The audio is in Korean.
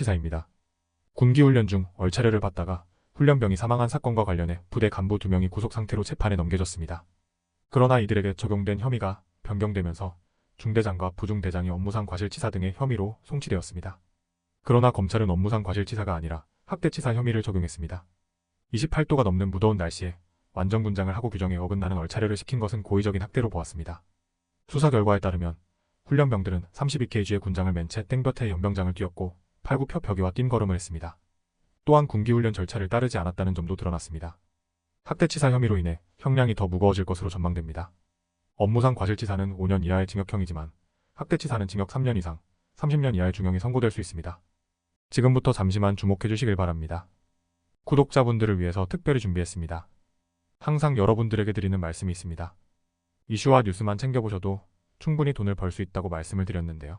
지사입니다. 군기훈련 중 얼차려를 받다가 훈련병이 사망한 사건과 관련해 부대 간부 2명이 구속 상태로 재판에 넘겨졌습니다. 그러나 이들에게 적용된 혐의가 변경되면서 중대장과 부중대장이 업무상 과실치사 등의 혐의로 송치되었습니다. 그러나 검찰은 업무상 과실치사가 아니라 학대치사 혐의를 적용했습니다. 28도가 넘는 무더운 날씨에 완전군장을 하고 규정에 어긋나는 얼차려를 시킨 것은 고의적인 학대로 보았습니다. 수사 결과에 따르면 훈련병들은 32kg의 군장을 맨 채 땡볕에 연병장을 뛰었고 팔굽혀 펴기와 뛴걸음을 했습니다. 또한 군기훈련 절차를 따르지 않았다는 점도 드러났습니다. 학대치사 혐의로 인해 형량이 더 무거워질 것으로 전망됩니다. 업무상 과실치사는 5년 이하의 징역형이지만 학대치사는 징역 3년 이상, 30년 이하의 중형이 선고될 수 있습니다. 지금부터 잠시만 주목해 주시길 바랍니다. 구독자분들을 위해서 특별히 준비했습니다. 항상 여러분들에게 드리는 말씀이 있습니다. 이슈와 뉴스만 챙겨보셔도 충분히 돈을 벌 수 있다고 말씀을 드렸는데요.